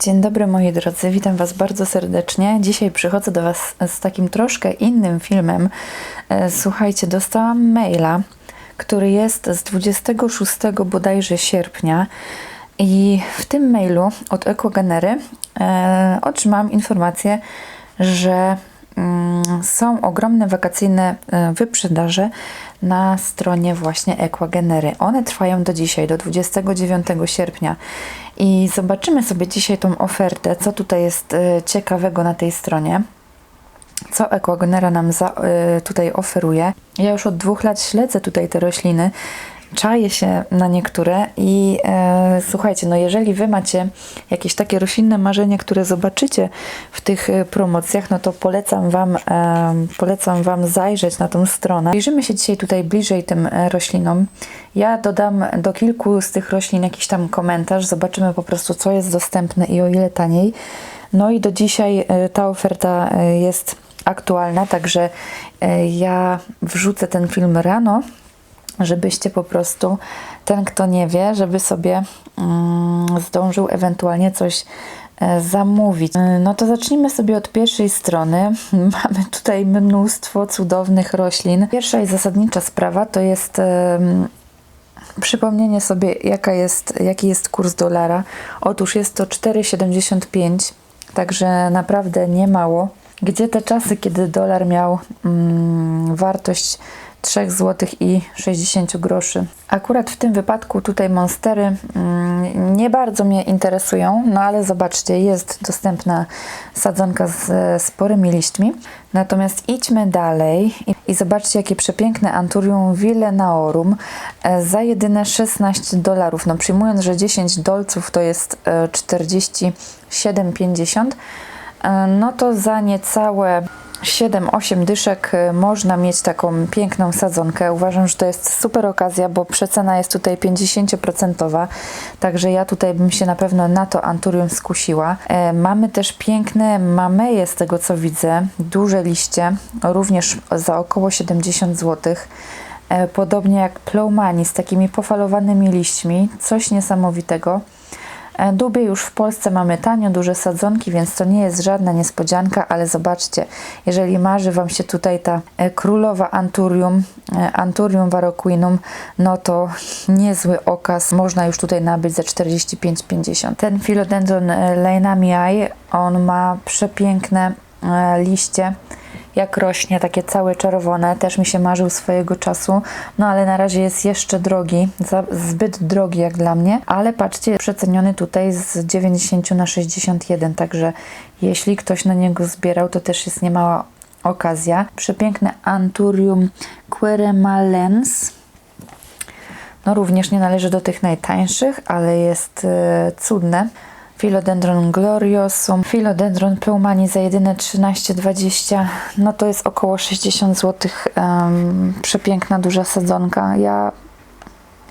Dzień dobry moi drodzy, witam Was bardzo serdecznie. Dzisiaj przychodzę do Was z takim troszkę innym filmem. E, Słuchajcie, dostałam maila, który jest z 26 bodajże sierpnia i w tym mailu od Ekogenery e, otrzymałam informację, że mm, są ogromne wakacyjne e, wyprzedaże na stronie właśnie Equagenery. One trwają do dzisiaj, do 29 sierpnia. I zobaczymy sobie dzisiaj tą ofertę, co tutaj jest e, ciekawego na tej stronie. Co Equagenera nam za, e, tutaj oferuje. Ja już od dwóch lat śledzę tutaj te rośliny czaję się na niektóre i e, słuchajcie, no jeżeli wy macie jakieś takie roślinne marzenia, które zobaczycie w tych e, promocjach, no to polecam wam, e, polecam wam zajrzeć na tą stronę. Przyjrzymy się dzisiaj tutaj bliżej tym e, roślinom. Ja dodam do kilku z tych roślin jakiś tam komentarz, zobaczymy po prostu co jest dostępne i o ile taniej. No i do dzisiaj e, ta oferta jest aktualna, także ja wrzucę ten film rano żebyście po prostu, ten kto nie wie, żeby sobie mm, zdążył ewentualnie coś e, zamówić. E, No to zacznijmy sobie od pierwszej strony. Mamy tutaj mnóstwo cudownych roślin. Pierwsza i zasadnicza sprawa to jest przypomnienie sobie, jaka jest, jaki jest kurs dolara. Otóż jest to 4,75, także naprawdę nie mało. Gdzie te czasy, kiedy dolar miał mm, wartość 3 zł i 60 groszy. Akurat w tym wypadku tutaj monstery mm, nie bardzo mnie interesują, no ale zobaczcie, jest dostępna sadzonka z sporymi liśćmi. Natomiast idźmy dalej i, zobaczcie, jakie przepiękne Anturium Villenaorum e, za jedyne 16 dolarów. No przyjmując, że 10 dolców to jest e, 47,50 e, no to za niecałe 7-8 dyszek y, można mieć taką piękną sadzonkę. Uważam, że to jest super okazja, bo przecena jest tutaj 50%, także ja tutaj bym się na pewno na to anturium skusiła. E, mamy też piękne mameje z tego co widzę, duże liście, również za około 70 zł. E, podobnie jak Plowmani z takimi pofalowanymi liśćmi, coś niesamowitego. E, Dubie już w Polsce mamy tanio, duże sadzonki, więc to nie jest żadna niespodzianka, ale zobaczcie, jeżeli marzy Wam się tutaj ta e, królowa Anturium, e, Anturium varroquinum, no to niezły okaz, można już tutaj nabyć za 45,50. Ten Philodendron Leinamii, on ma przepiękne liście, jak rośnie, takie całe czerwone, też mi się marzył swojego czasu, no ale na razie jest jeszcze drogi, zbyt drogi jak dla mnie, ale patrzcie, przeceniony tutaj z 90 na 61, także jeśli ktoś na niego zbierał, to też jest niemała okazja. Przepiękne Anturium queremalens, no również nie należy do tych najtańszych, ale jest e, cudne. Philodendron gloriosum, Philodendron peumani za jedyne 13,20, no to jest około 60 zł. Um, przepiękna, duża sadzonka. Ja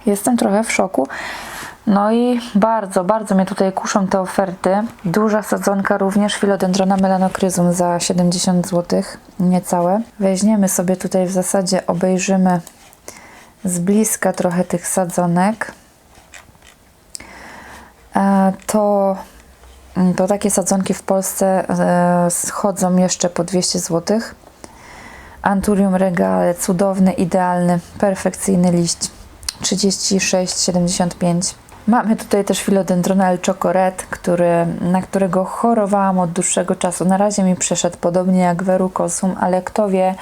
jestem trochę w szoku. No i bardzo, bardzo mnie tutaj kuszą te oferty. Duża sadzonka również Philodendrona melanocryzum za 70 zł, niecałe. Weźmiemy sobie tutaj w zasadzie, obejrzymy z bliska trochę tych sadzonek. E, to, to takie sadzonki w Polsce e, schodzą jeszcze po 200 zł. Anturium regale, cudowny, idealny, perfekcyjny liść. 36,75. Mamy tutaj też Philodendrona El Chocoret, który, na którego chorowałam od dłuższego czasu. Na razie mi przeszedł podobnie jak Verrucosum, ale kto wie,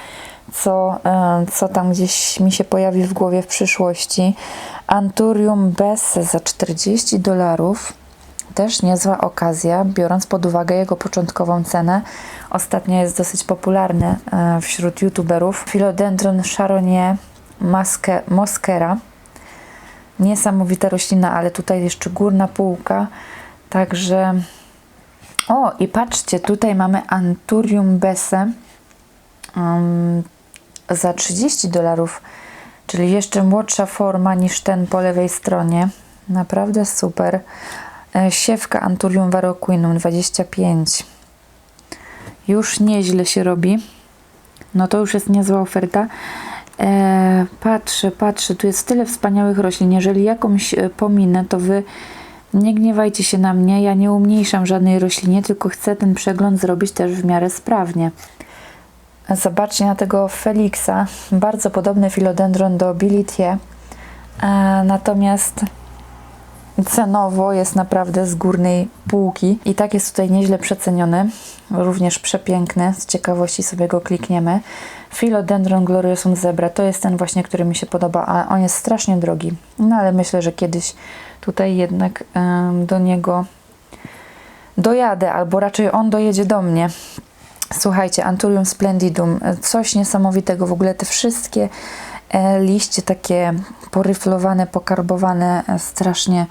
co, e, co tam gdzieś mi się pojawi w głowie w przyszłości. Anturium Besse za 40 dolarów. Też niezła okazja, biorąc pod uwagę jego początkową cenę. Ostatnio jest dosyć popularny e, wśród youtuberów. Philodendron Charonie Maske, Moskera. Niesamowita roślina, ale tutaj jeszcze górna półka. Także. O, i patrzcie, tutaj mamy Anturium Besse za 30 dolarów, czyli jeszcze młodsza forma niż ten po lewej stronie. Naprawdę super. E, Siewka Anturium varroquinum 25. Już nieźle się robi. No to już jest niezła oferta. E, patrzę, patrzę, tu jest tyle wspaniałych roślin. Jeżeli jakąś e, pominę, to wy Nie gniewajcie się na mnie, ja nie umniejszam żadnej roślinie, tylko chcę ten przegląd zrobić też w miarę sprawnie. Zobaczcie na tego Felixa, bardzo podobny filodendron do Bilitie, e, natomiast cenowo jest naprawdę z górnej półki. I tak jest tutaj nieźle przeceniony, również przepiękny, z ciekawości sobie go klikniemy. Philodendron gloriosum zebra. To jest ten właśnie, który mi się podoba, a on jest strasznie drogi, no ale myślę, że kiedyś tutaj jednak do niego dojadę, albo raczej on dojedzie do mnie. Słuchajcie, Anturium splendidum, coś niesamowitego. W ogóle te wszystkie e, liście takie poryflowane, pokarbowane, e, strasznie,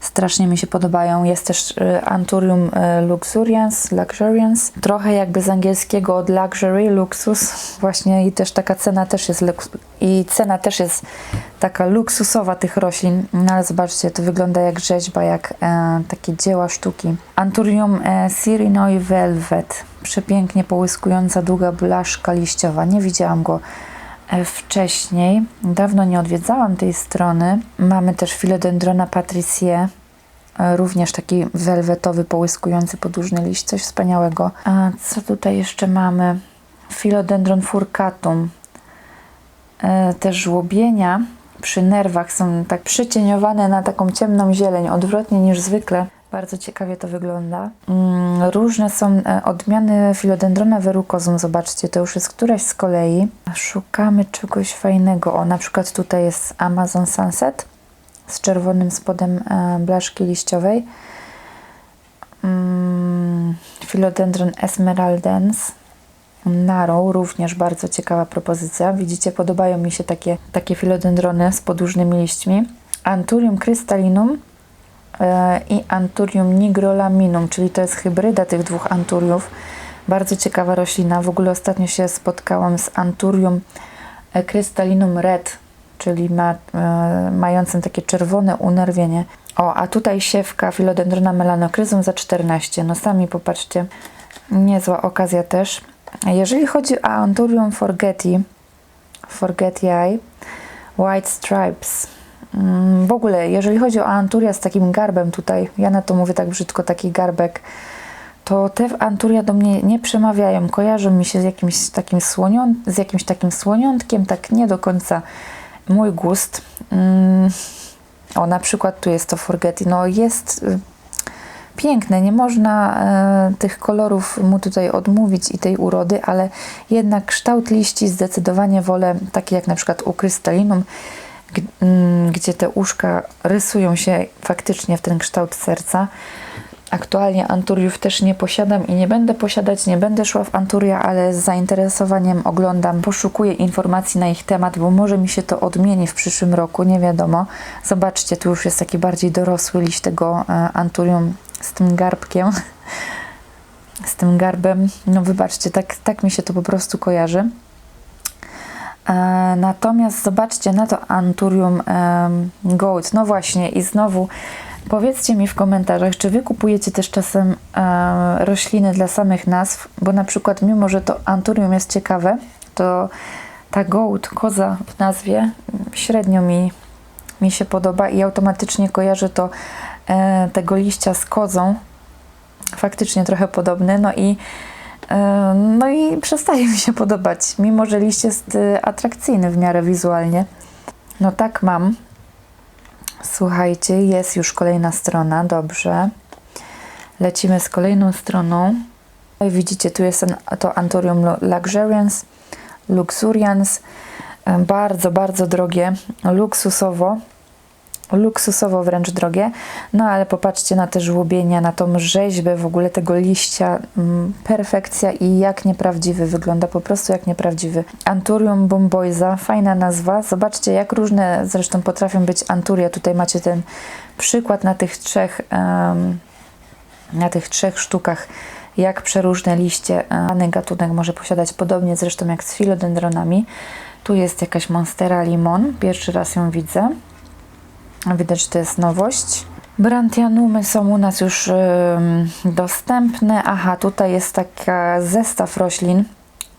strasznie mi się podobają. Jest też e, Anturium e, luxurians, luxurians, trochę jakby z angielskiego od luxury, luksus, właśnie i też taka cena też jest i cena też jest taka luksusowa tych roślin, no ale zobaczcie, to wygląda jak rzeźba, jak e, takie dzieła sztuki. Anturium e, Syrinoi Velvet, przepięknie połyskująca długa blaszka liściowa. Nie widziałam go e, wcześniej. Dawno nie odwiedzałam tej strony. Mamy też Philodendrona patriciae, e, również taki welwetowy, połyskujący podłużny liść, coś wspaniałego. A co tutaj jeszcze mamy? Philodendron furcatum. E, Te żłobienia przy nerwach są tak przycieniowane na taką ciemną zieleń, odwrotnie niż zwykle. Bardzo ciekawie to wygląda. Mm, Różne są e, odmiany Philodendrona verrucosum. Zobaczcie, to już jest któraś z kolei. Szukamy czegoś fajnego. O, na przykład tutaj jest Amazon Sunset z czerwonym spodem e, blaszki liściowej. Mm, Philodendron esmeraldens. Narrow, również bardzo ciekawa propozycja. Widzicie, podobają mi się takie, takie filodendrony z podłużnymi liśćmi. Anturium crystallinum e, i Anturium nigrolaminum, czyli to jest hybryda tych dwóch anturiów. Bardzo ciekawa roślina. W ogóle ostatnio się spotkałam z Anturium e, crystallinum red, czyli ma, e, mającym takie czerwone unerwienie. O, a tutaj siewka Philodendrona melanokryzum za 14. No sami popatrzcie. Niezła okazja też. Jeżeli chodzi o Anturium forgeti, forgetii, White Stripes, mm, w ogóle jeżeli chodzi o Anturia z takim garbem tutaj, ja na to mówię tak brzydko, taki garbek, to te Anturia do mnie nie przemawiają, kojarzą mi się z jakimś takim, słonią, z jakimś takim słoniątkiem, tak nie do końca mój gust. Mm, o, na przykład tu jest to Forgeti, no jest y, piękne, nie można e, tych kolorów mu tutaj odmówić i tej urody, ale jednak kształt liści zdecydowanie wolę taki jak na przykład u Krystalinum, mm, gdzie te uszka rysują się faktycznie w ten kształt serca. Aktualnie anturiów też nie posiadam i nie będę posiadać, nie będę szła w anturia, ale z zainteresowaniem oglądam, poszukuję informacji na ich temat, bo może mi się to odmieni w przyszłym roku, nie wiadomo. Zobaczcie, tu już jest taki bardziej dorosły liść tego e, anturium z tym garbkiem, z tym garbem. No wybaczcie, tak, tak mi się to po prostu kojarzy. E, Natomiast zobaczcie na to Anturium Gold. No właśnie, i znowu powiedzcie mi w komentarzach, czy wy kupujecie też czasem e, rośliny dla samych nazw, bo na przykład, mimo że to Anturium jest ciekawe, to ta Gold, koza w nazwie, średnio mi, mi się podoba i automatycznie kojarzę to e, tego liścia z kozą. Faktycznie trochę podobny, no i E, No i przestaje mi się podobać, mimo że liść jest y, atrakcyjny w miarę wizualnie. No tak mam. Słuchajcie, jest już kolejna strona, dobrze. Lecimy z kolejną stroną. Widzicie, tu jest to Anturium Lu- Luxurians, Luxurians. Bardzo, bardzo drogie, luksusowo luksusowo wręcz drogie. No ale popatrzcie na te żłobienia, na tą rzeźbę w ogóle tego liścia. Mm, Perfekcja i jak nieprawdziwy wygląda, po prostu jak nieprawdziwy. Anturium bomboiza, fajna nazwa. Zobaczcie, jak różne zresztą potrafią być anturia. Tutaj macie ten przykład na tych trzech, na tych trzech sztukach, jak przeróżne liście dany gatunek może posiadać, podobnie zresztą jak z filodendronami. Tu jest jakaś Monstera Limon, pierwszy raz ją widzę. Widać, że to jest nowość. Brantianumy są u nas już ym, dostępne. Aha, tutaj jest taki zestaw roślin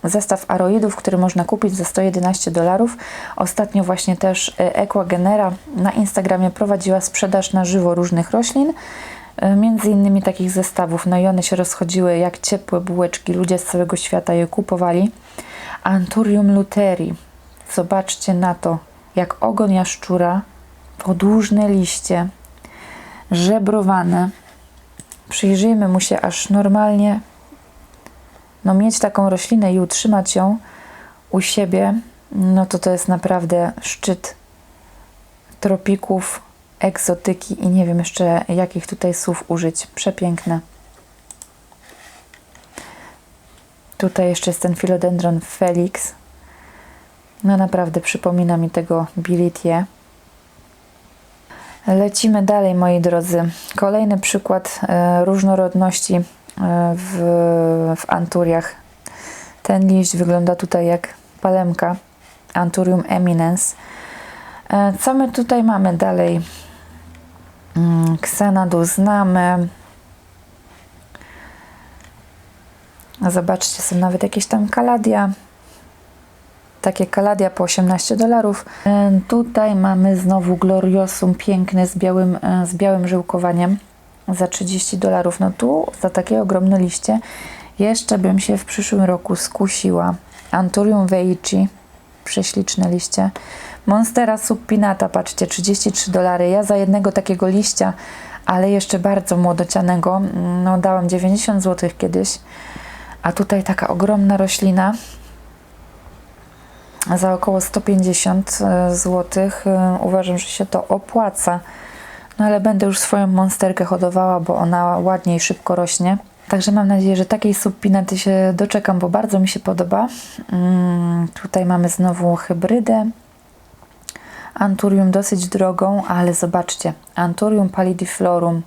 zestaw aroidów, który można kupić za 111 dolarów. Ostatnio właśnie też e, Equagenera na Instagramie prowadziła sprzedaż na żywo różnych roślin, e, między innymi takich zestawów. No i one się rozchodziły jak ciepłe bułeczki. Ludzie z całego świata je kupowali. Anturium luteri. Zobaczcie na to, jak ogon jaszczura, podłużne liście, żebrowane. Przyjrzyjmy mu się aż normalnie no mieć taką roślinę i utrzymać ją u siebie, no to to jest naprawdę szczyt tropików, egzotyki i nie wiem jeszcze jakich tutaj słów użyć. Przepiękne. Tutaj jeszcze jest ten philodendron felix. No naprawdę przypomina mi tego bilitie. Lecimy dalej, moi drodzy. Kolejny przykład e, różnorodności e, w, w anturiach. Ten liść wygląda tutaj jak palemka Anturium eminens. E, co my tutaj mamy dalej? Mm, Xanadu znamy. Zobaczcie, są nawet jakieś tam kaladia. Takie kaladia po 18 dolarów. E, Tutaj mamy znowu gloriosum piękny z białym, e, z białym żyłkowaniem za 30 dolarów. No tu za takie ogromne liście jeszcze bym się w przyszłym roku skusiła. Anturium veici, prześliczne liście. Monstera subpinata, patrzcie, 33 dolary. Ja za jednego takiego liścia, ale jeszcze bardzo młodocianego, no dałam 90 zł kiedyś. A tutaj taka ogromna roślina za około 150 zł. Uważam, że się to opłaca. No ale będę już swoją monsterkę hodowała, bo ona ładnie i szybko rośnie. Także mam nadzieję, że takiej subpinaty się doczekam, bo bardzo mi się podoba. Mm, tutaj mamy znowu hybrydę. Anturium dosyć drogą, ale zobaczcie. Anturium pallidiflorum.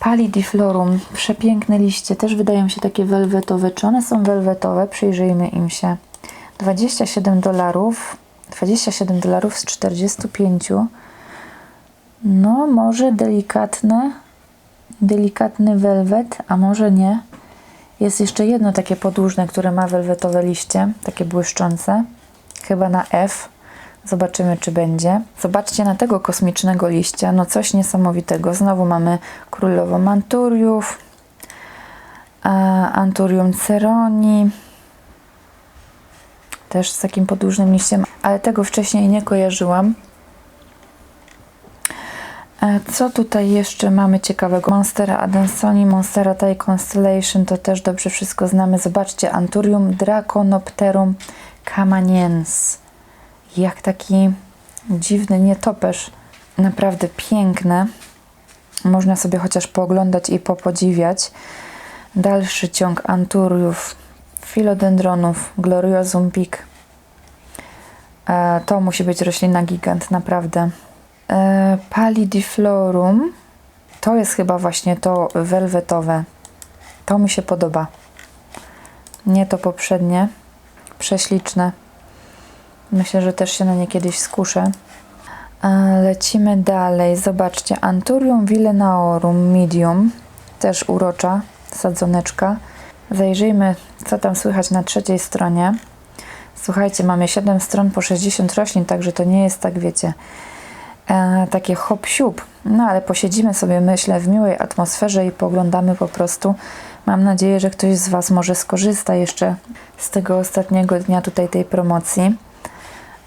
Pallidiflorum, przepiękne liście, też wydają się takie welwetowe. Czy one są welwetowe? Przyjrzyjmy im się. 27 dolarów. 27 dolarów z 45. No, może delikatne, delikatny welwet, a może nie. Jest jeszcze jedno takie podłużne, które ma welwetowe liście, takie błyszczące. Chyba na F. Zobaczymy, czy będzie. Zobaczcie na tego kosmicznego liścia. No coś niesamowitego. Znowu mamy królową Anturiów, Anturium ceroni. Też z takim podłużnym liściem, ale tego wcześniej nie kojarzyłam. Co tutaj jeszcze mamy ciekawego? Monstera Adansoni, Monstera Thai Constellation, to też dobrze wszystko znamy. Zobaczcie, Anturium Draconopterum camaniens. Jak taki dziwny nietoperz. Naprawdę piękne. Można sobie chociaż pooglądać i popodziwiać. Dalszy ciąg anturiów, filodendronów, gloriosum. E, to musi być roślina gigant, naprawdę. E, Pallidiflorum to jest chyba właśnie to welwetowe. To mi się podoba. Nie to poprzednie. Prześliczne. Myślę, że też się na nie kiedyś skuszę. E, lecimy dalej. Zobaczcie. Anturium villenaorum medium. Też urocza sadzoneczka. Zajrzyjmy, co tam słychać na trzeciej stronie. Słuchajcie, mamy 7 stron po 60 roślin, także to nie jest tak, wiecie, e, takie hop siup. No ale posiedzimy sobie, myślę, w miłej atmosferze i poglądamy po prostu. Mam nadzieję, że ktoś z Was może skorzysta jeszcze z tego ostatniego dnia tutaj tej promocji.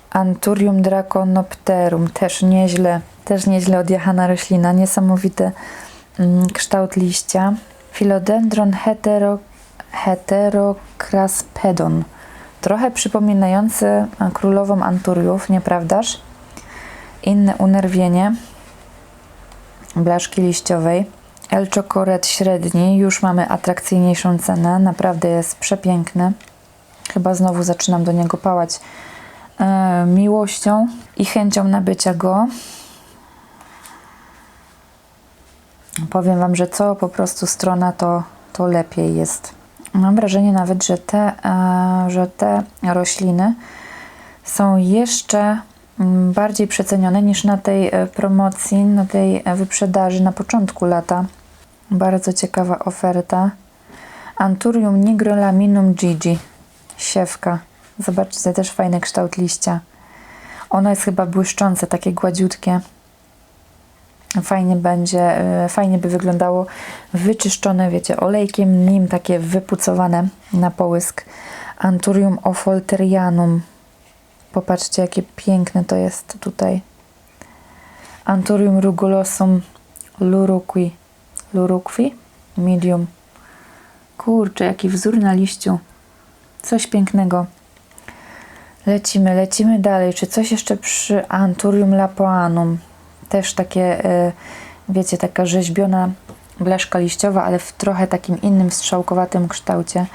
Anturium draconopterum, też nieźle, też nieźle odjechana roślina, niesamowity mm, kształt liścia. Philodendron hetero, heterokraspedon, trochę przypominający królową Anturiów, nieprawdaż? Inne unerwienie blaszki liściowej. Elczokoret średni, już mamy atrakcyjniejszą cenę, naprawdę jest przepiękny. Chyba znowu zaczynam do niego pałać e, miłością i chęcią nabycia go. Powiem Wam, że co po prostu strona, to, to lepiej jest. Mam wrażenie nawet, że te, e, że te rośliny są jeszcze mm, bardziej przecenione niż na tej e, promocji, na tej e, wyprzedaży na początku lata. Fajnie będzie, y, fajnie by wyglądało wyczyszczone, wiecie, olejkiem, nim takie wypucowane na połysk. Anturium ofolterianum. Popatrzcie, jakie piękne to jest tutaj. Anturium rugulosum luruqui. Luruqui? Medium. Kurczę, jaki wzór na liściu. Coś pięknego. Lecimy, lecimy dalej. Czy coś jeszcze przy Anturium lapoanum? Też takie, e, wiecie, taka rzeźbiona blaszka liściowa, ale w trochę takim innym strzałkowatym kształcie.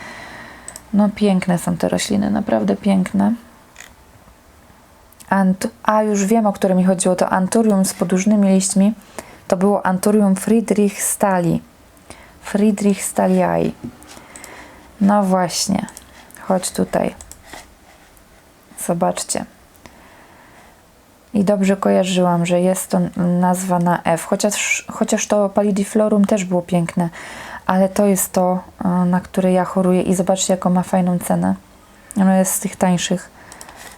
No piękne są te rośliny, naprawdę piękne. Ant A, już wiem, o które mi chodziło. To Anturium z podłużnymi liśćmi. To było Anturium Friedrich Stali. Friedrich Staliai. No właśnie. Chodź tutaj. Zobaczcie. I dobrze kojarzyłam, że jest to nazwa na F. Chociaż, chociaż to Palidiflorum też było piękne. Ale to jest to, e, na które ja choruję. I zobaczcie, jaką ma fajną cenę. Ono jest z tych tańszych.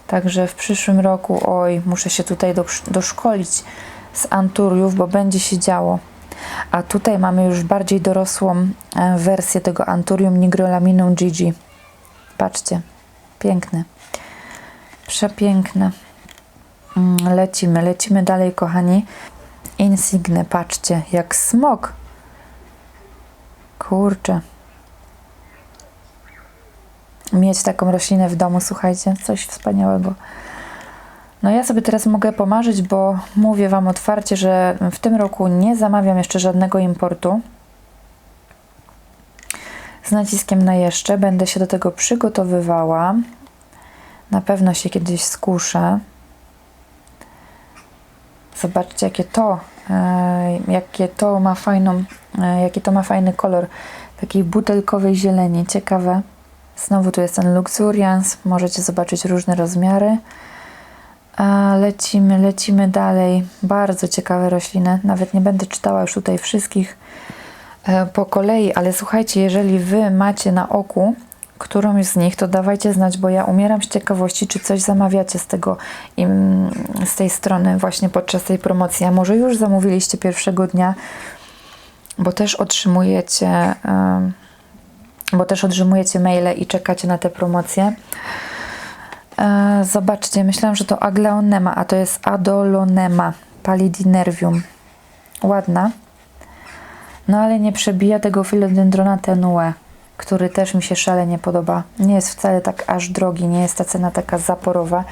Także w przyszłym roku, oj, muszę się tutaj do, doszkolić z anturiów, bo będzie się działo. A tutaj mamy już bardziej dorosłą e, wersję tego anturium nigrolaminum Gigi. Patrzcie, piękne. Przepiękne. Mm, lecimy, lecimy dalej, kochani. Insigne, patrzcie, jak smok. Kurczę. Mieć taką roślinę w domu, słuchajcie, coś wspaniałego. No ja sobie teraz mogę pomarzyć, bo mówię Wam otwarcie, że w tym roku nie zamawiam jeszcze żadnego importu. Z naciskiem na jeszcze. Będę się do tego przygotowywała. Na pewno się kiedyś skuszę. Zobaczcie, jakie to, e, jakie to ma fajną, e, jaki to ma fajny kolor takiej butelkowej zieleni. Ciekawe. Znowu tu jest ten Luxurians. Możecie zobaczyć różne rozmiary. Lecimy, lecimy dalej. Bardzo ciekawe rośliny. Nawet nie będę czytała już tutaj wszystkich e, po kolei, ale słuchajcie, jeżeli Wy macie na oku którąś z nich, to dawajcie znać, bo ja umieram z ciekawości, czy coś zamawiacie z tego z tej strony właśnie podczas tej promocji. A może już zamówiliście pierwszego dnia, bo też otrzymujecie bo też otrzymujecie maile i czekacie na te promocje. E, zobaczcie, myślałam, że to Aglaonema, a to jest Adolonema palidinervium. Ładna. No ale nie przebija tego Philodendrona tenue który też mi się szalenie podoba. Nie jest wcale tak aż drogi, nie jest ta cena taka zaporowa.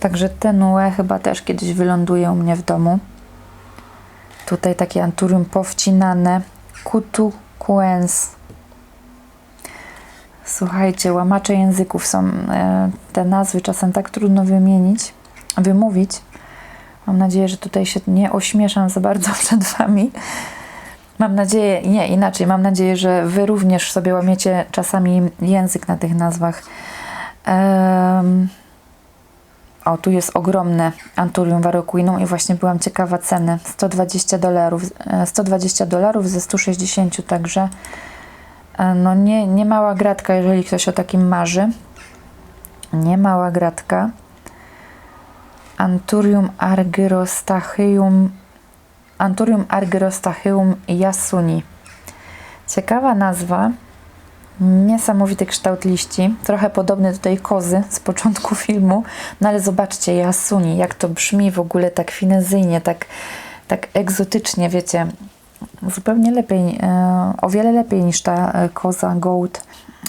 Także ten UE chyba też kiedyś wyląduje u mnie w domu. Tutaj takie anturium powcinane. Kutu Quens. Słuchajcie, łamacze języków są e, te nazwy czasem tak trudno wymienić, wymówić. Mam nadzieję, że tutaj się nie ośmieszam za bardzo przed Wami. Mam nadzieję, nie inaczej, mam nadzieję, że Wy również sobie łamiecie czasami język na tych nazwach. Um, o, tu jest ogromne Anturium Varroquinum i właśnie byłam ciekawa ceny. 120 dolarów, 120 dolarów ze 160, także e, no nie, nie mała gratka, jeżeli ktoś o takim marzy. Nie mała gratka. Anturium argyrostachyum Anturium argyrostacheum jasuni. Ciekawa nazwa, niesamowity kształt liści, trochę podobny do tej kozy z początku filmu, no ale zobaczcie, jasuni, jak to brzmi w ogóle tak finezyjnie, tak, tak egzotycznie, wiecie, zupełnie lepiej, e, o wiele lepiej niż ta e, koza gold.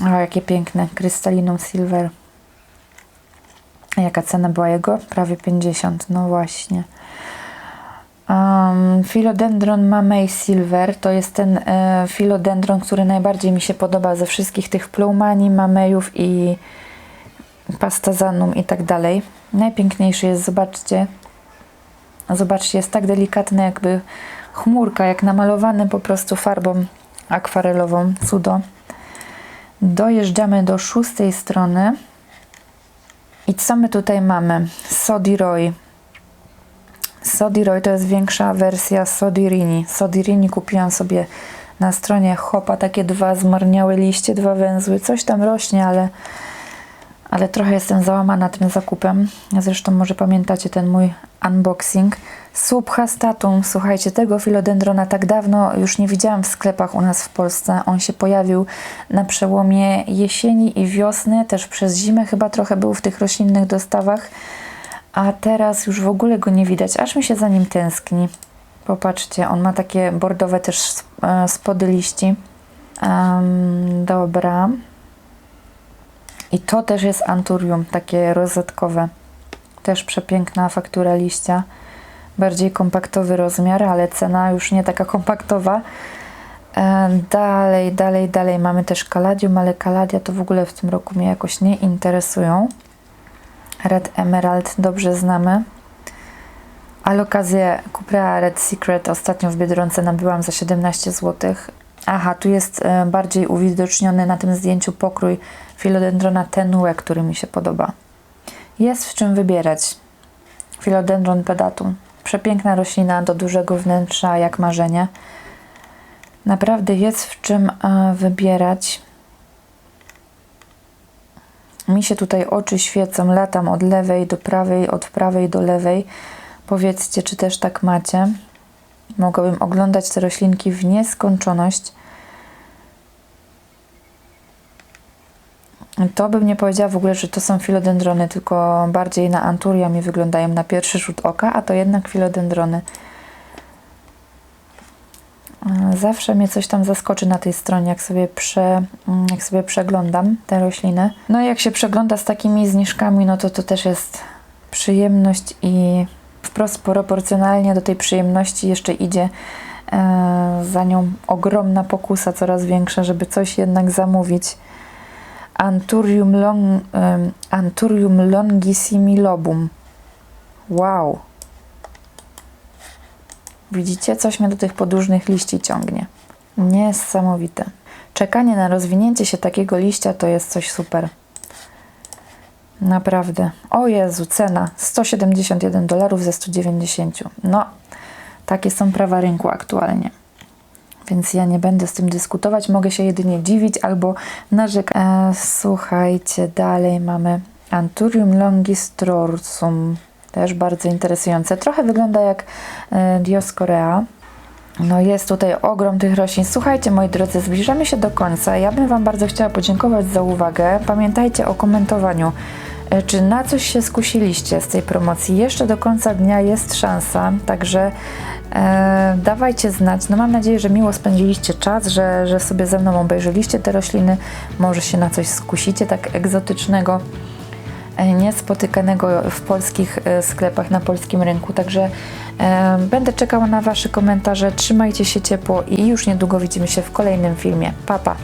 O, jakie piękne, Crystallinum silver. Jaka cena była jego? Prawie 50, no właśnie. Um, Philodendron Mamei Silver to jest ten e, philodendron, który najbardziej mi się podoba ze wszystkich tych pleumani, mamejów i pastazanum i tak dalej. Najpiękniejszy jest, zobaczcie, zobaczcie, jest tak delikatny jakby chmurka, jak namalowany po prostu farbą akwarelową, cudo. Dojeżdżamy do szóstej strony i co my tutaj mamy? Sodiroy Sodiroy to jest większa wersja Sodirini. Sodirini kupiłam sobie na stronie Hopa takie dwa zmarniałe liście, dwa węzły. Coś tam rośnie, ale ale trochę jestem załamana tym zakupem. Zresztą może pamiętacie ten mój unboxing. Subhastatum, słuchajcie, tego filodendrona tak dawno już nie widziałam w sklepach u nas w Polsce. On się pojawił na przełomie jesieni i wiosny, też przez zimę chyba trochę był w tych roślinnych dostawach, a teraz już w ogóle go nie widać, aż mi się za nim tęskni. Popatrzcie, on ma takie bordowe też e, spody liści. Em, dobra. I to też jest anturium, takie rozetkowe. Też przepiękna faktura liścia. Bardziej kompaktowy rozmiar, ale cena już nie taka kompaktowa. E, dalej, dalej, dalej mamy też kaladium, ale kaladia to w ogóle w tym roku mnie jakoś nie interesują. Red Emerald dobrze znamy. Ale okazję Cuprea Red Secret ostatnio w Biedronce nabyłam za 17 zł. Aha, tu jest e, bardziej uwidoczniony na tym zdjęciu pokrój Philodendrona tenue, który mi się podoba. Jest w czym wybierać. Philodendron pedatum. Przepiękna roślina do dużego wnętrza, jak marzenie. Naprawdę jest w czym e, wybierać. Mi się tutaj oczy świecą, latam od lewej do prawej, od prawej do lewej. Powiedzcie, czy też tak macie. Mogłabym oglądać te roślinki w nieskończoność. To bym nie powiedziała w ogóle, że to są filodendrony, tylko bardziej na anturia mi wyglądają na pierwszy rzut oka, a to jednak filodendrony. E, Zawsze mnie coś tam zaskoczy na tej stronie, jak sobie, prze, mm, jak sobie przeglądam te rośliny. No i jak się przegląda z takimi zniżkami, no to to też jest przyjemność i wprost proporcjonalnie do tej przyjemności jeszcze idzie e, za nią ogromna pokusa, coraz większa, żeby coś jednak zamówić. Anturium, long, em, Anturium longissimilobum. Wow. Widzicie? Coś mnie do tych podłużnych liści ciągnie. Niesamowite. Czekanie na rozwinięcie się takiego liścia to jest coś super. Naprawdę. O Jezu, cena 171 dolarów ze 190. No, takie są prawa rynku aktualnie. Więc ja nie będę z tym dyskutować, mogę się jedynie dziwić albo narzekać. E, słuchajcie, dalej mamy Anturium longistrorsum. Też bardzo interesujące. Trochę wygląda jak e, Dioscorea. No jest tutaj ogrom tych roślin. Słuchajcie, moi drodzy, zbliżamy się do końca. Ja bym Wam bardzo chciała podziękować za uwagę. Pamiętajcie o komentowaniu. E, Czy na coś się skusiliście z tej promocji? Jeszcze do końca dnia jest szansa, także e, dawajcie znać. No mam nadzieję, że miło spędziliście czas, że, że sobie ze mną obejrzeliście te rośliny. Może się na coś skusicie tak egzotycznego niespotykanego w polskich e, sklepach, na polskim rynku. Także e, będę czekała na Wasze komentarze. Trzymajcie się ciepło i już niedługo widzimy się w kolejnym filmie. Pa, pa!